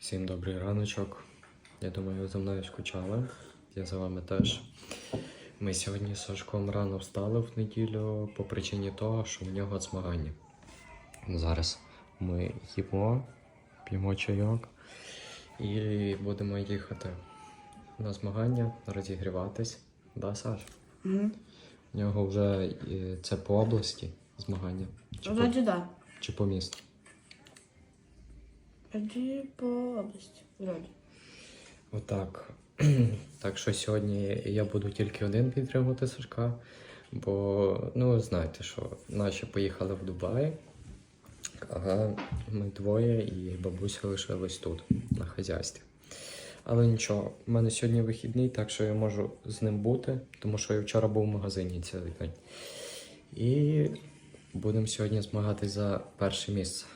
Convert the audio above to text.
Всім добрий раночок. Я думаю, ви за мною скучали. Я за вами теж. Ми сьогодні з Сашком рано встали в неділю по причині того, що в нього змагання. Зараз ми їмо, п'ємо чайок і будемо їхати на змагання, розігріватись. Да, Саш? Угу. У нього вже е, це по області змагання. Чи по, да. чи по місту? Вроді по області. Вроді. Отак. Так що сьогодні я буду тільки один підтримувати Сашка, бо ну знаєте, що наші поїхали в Дубай, а ми двоє і бабуся лишилась тут, на хазяйстві. Але нічого, в мене сьогодні вихідний, так що я можу з ним бути, тому що я вчора був в магазині цілий день. І будемо сьогодні змагатись за перше місце.